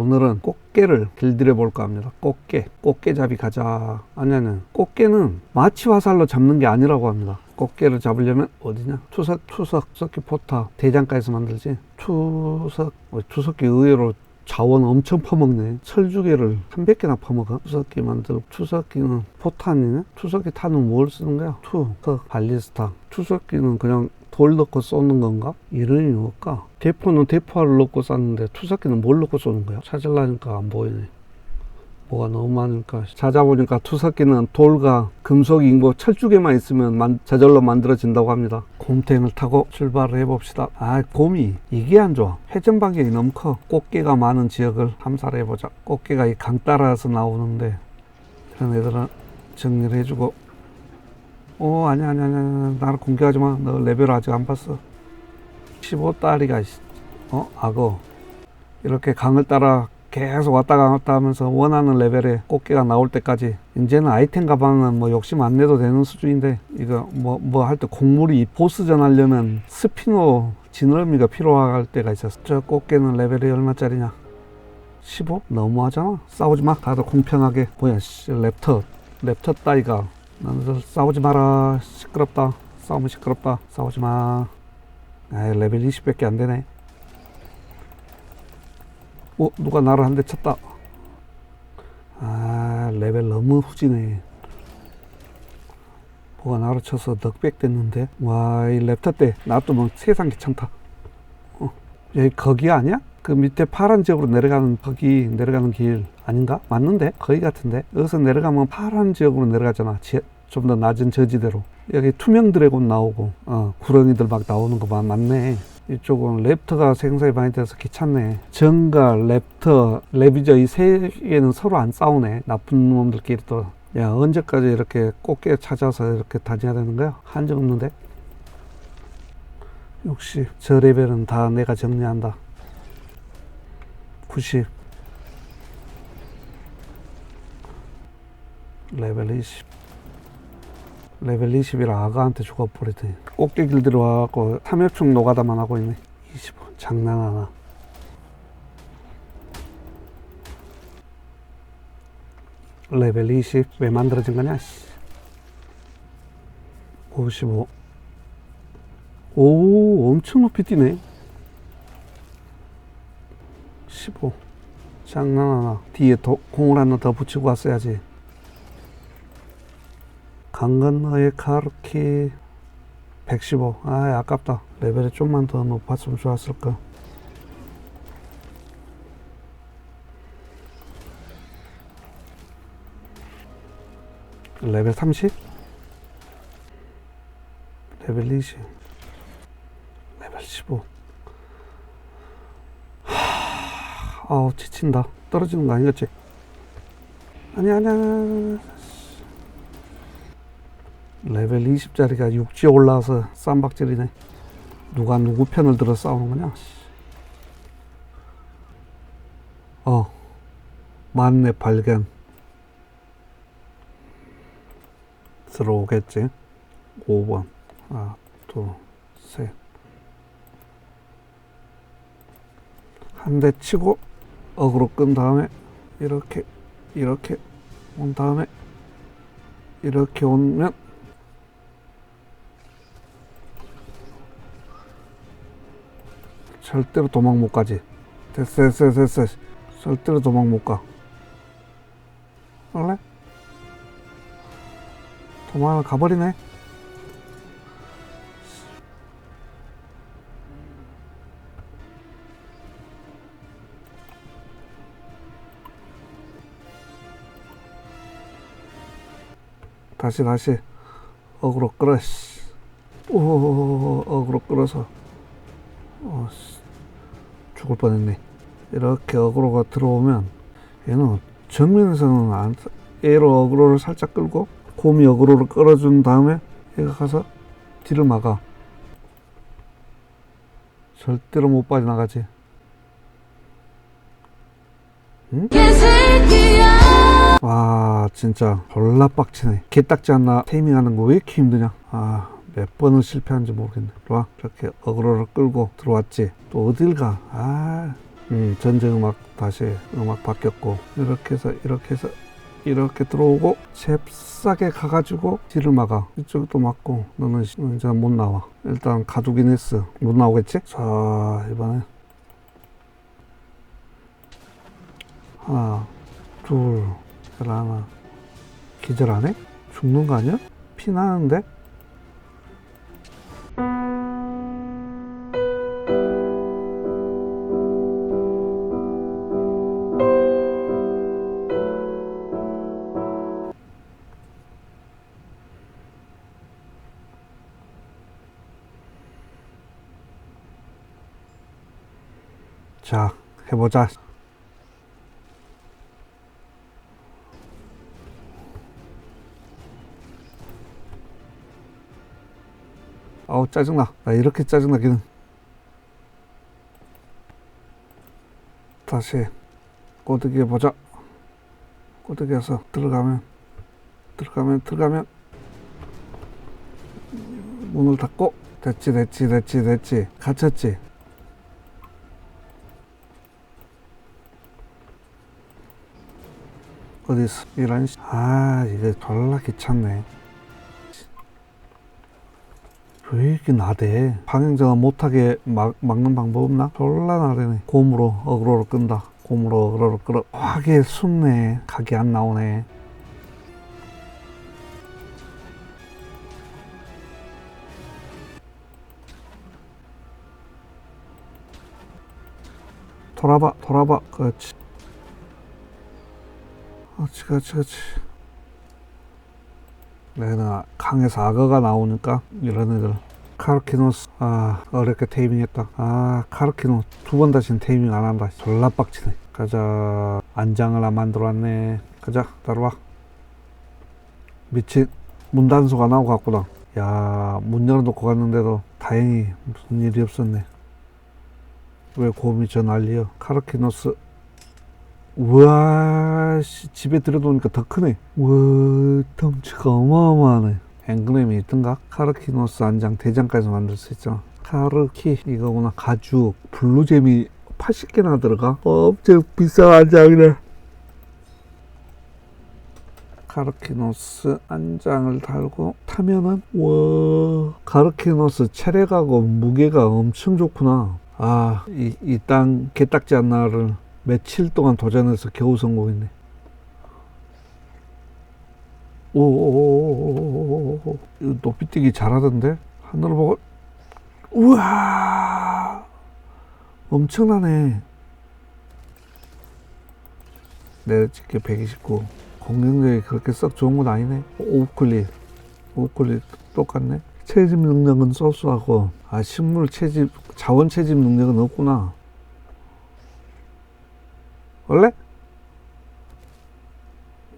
오늘은 꽃게를 길들여 볼까 합니다. 꽃게, 꽃게잡이 가자. 아니, 꽃게는 마치 화살로 잡는 게 아니라고 합니다. 꽃게를 잡으려면 어디냐? 투석, 투석, 투석기 포타, 대장가에서 만들지. 투석, 어, 투석기 의외로 자원 엄청 퍼먹네. 철주개를 300개나 퍼먹어. 투석기 만들고, 투석기는 포탄이네? 투석기 탄은 뭘 쓰는 거야? 투 석, 발리스타. 투석기는 그냥 돌 넣고 쏘는 건가? 이름이 뭘까? 대포는 대포알을 넣고 쐈는데 투석기는 뭘 넣고 쏘는 거야? 찾으려니까 안 보이네. 뭐가 너무 많으니까 찾아보니까 투석기는 돌과 금속이 뭐 철쭉에만 있으면 만- 저절로 만들어진다고 합니다. 곰탱을 타고 출발을 해봅시다. 아 곰이 이게 안 좋아. 회전 반경이 너무 커. 꽃게가 많은 지역을 탐사를 해보자. 꽃게가 이 강 따라서 나오는데 이런 애들은 정리를 해주고 어 아니야 아니야 아니야 나를 공개하지 마. 너 레벨 아직 안 봤어. 15다리가 어 악어. 이렇게 강을 따라 계속 왔다 갔다 하면서 원하는 레벨의 꽃게가 나올 때까지 이제는 아이템 가방은 뭐 욕심 안 내도 되는 수준인데 이거 뭐 뭐 할 때 곡물이 보스전 하려면 스피노 지느러미가 필요할 때가 있었어. 저 꽃게는 레벨이 얼마짜리냐? 15? 너무하잖아. 싸우지 마. 다들 공평하게. 뭐야 씨, 랩터. 랩터 따위가 너희들 싸우지 마라 시끄럽다 싸우면 시끄럽다 싸우지 마 아이 레벨 20밖에 안 되네 어, 누가 나를 한 대 쳤다. 아, 레벨 너무 후지네. 뭐가 나를 쳐서 넉백 됐는데. 와, 이 랩터 때, 나도 뭐 세상 귀찮다. 어, 여기 거기 아니야? 그 밑에 파란 지역으로 내려가는 거기 내려가는 길 아닌가? 맞는데? 거기 같은데? 여기서 내려가면 파란 지역으로 내려가잖아. 좀 더 낮은 저지대로. 여기 투명 드래곤 나오고, 어, 구렁이들 막 나오는 거 봐. 맞네. 이쪽은 랩터가 생성이 많이 돼서 귀찮네. 정가, 랩터, 레비저 이 세 개는 서로 안 싸우네. 나쁜 놈들끼리 또. 야, 언제까지 이렇게 꽃게 찾아서 이렇게 다녀야 되는 거야? 한 적 없는데? 역시 저 레벨은 다 내가 정리한다. 90. 레벨 20. 레벨 21 아가한테 죽어버리더니 꽃게 길 들어와갖고 삼엽충 노가다만 하고 있네 25 장난하나 레벨 20 왜 만들어진 거냐 씨. 55 오 엄청 높이 뛰네 15 장난하나 뒤에 도, 공을 하나 더 붙이고 왔어야지 강 건너의 카르키 115. 아, 아깝다. 레벨이 좀만 더 높았으면 좋았을까. 레벨 30? 레벨 20. 레벨 15. 하, 아우, 지친다. 떨어지는 거 아니겠지? 아니, 아니. 레벨 20짜리가 육지에 올라와서 쌈박질이네. 누가 누구 편을 들어 싸우는 거냐? 씨. 어, 만렙 발견. 들어오겠지? 5번. 하나, 둘, 셋. 한 대 치고, 어그로 끈 다음에, 이렇게, 이렇게 온 다음에, 이렇게 오면, 절대로 도망 못 가지. 됐어, 됐어, 됐어. 절대로 도망 못 가. 원래? 도망을 가버리네. 다시, 다시. 어그로 끌어, 씨. 오, 어그로 끌어서. 어, 씨. 죽을 뻔했네. 이렇게 어그로가 들어오면 얘는 정면에서는 안, A로 어그로를 살짝 끌고 곰이 어그로를 끌어준 다음에 얘가 가서 뒤를 막아. 절대로 못 빠져나가지. 응? 와 진짜 졸라 빡치네. 개딱지 않나 테이밍하는 거 왜 이렇게 힘드냐. 아 몇 번을 실패한지 모르겠네. 와, 이렇게 어그로를 끌고 들어왔지. 또 어딜 가? 아, 음, 전쟁 음악 다시 음악 바뀌었고 이렇게 해서 이렇게 해서 이렇게 들어오고 잽싸게 가가지고 뒤를 막아 이쪽도 막고 너는 시- 이제 못 나와 일단 가두긴 했어 못 나오겠지? 자 이번에 하나 둘 하나 기절 안 해? 죽는 거 아니야? 피 나는데? 자 해보자 아우 짜증나. 나 이렇게 짜증나기는. 다시 꼬드기 해보자. 꼬드기에서 들어가면 들어가면 들어가면. 문을 닫고 됐지 됐지 됐지 됐지. 갇혔지. 어디 있어? 이런 씨. 아 이게 졸라 귀찮네 왜 이렇게 나대? 방향제가 못하게 막, 막는 방법 없나? 졸라 나대네. 곰으로 어그로를 끈다. 곰으로 어그로를 끌어. 하게 숨네. 각이 안 나오네. 돌아봐 돌아봐. 그렇지. 그렇지 그렇지 그렇지 내가 강에서 악어가 나오니까 이런 애들. 카르키노스 아 어렵게 테이밍했다. 아 카르키노 두 번 다시는 테이밍 안 한다. 졸라 빡치네. 가자. 안장을 안 만들어 왔네. 가자. 따라와. 미친. 문단소가 나오고 갔구나. 야문 열어놓고 갔는데도 다행히 무슨 일이 없었네. 왜 곰이 저 난리여? 카르키노스 우와 씨, 집에 들여놓으니까 더 크네. 우와 덩치가 어마어마하네. 앵그램이 있던가? 카르키노스 안장 대장까지 만들 수 있잖아 카르키 이거구나. 가죽 블루잼이 80개나 들어가? 엄청 비싼 안장이네. 카르키노스 안장을 달고 타면은 와. 카르키노스 체력하고 무게가 엄청 좋구나. 아이 이 땅 개딱지 하나를 며칠 동안 도전해서 겨우 성공했네. 오오오오오오오 이거 높이 뛰기 잘하던데 하늘을 보고 우와 엄청나네. 내가 찍게 129 공격력이 그렇게 썩 좋은 건 아니네. 오클릭 오클릭 똑같네. 채집 능력은 쏠수하고 아 식물 채집 자원 채집 능력은 없구나. 원래?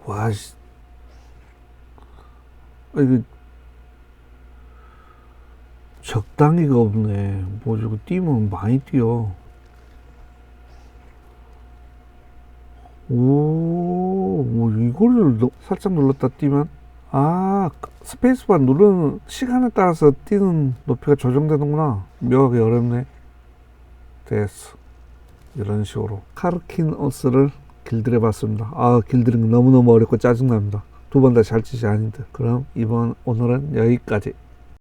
와, 씨. 아, 이거, 적당히가 없네. 뭐, 저거 뛰면 많이 뛰어. 오, 뭐, 이거를 넣- 살짝 눌렀다 뛰면? 아, 스페이스바 누르는 시간에 따라서 뛰는 높이가 조정되는구나. 묘하게 어렵네. 됐어. 이런 식으로 카르키노스를 길들여 봤습니다. 아 길들이는 거 너무너무 어렵고 짜증납니다. 두 번 다잘 치지 아닌데 그럼 이번 오늘은 여기까지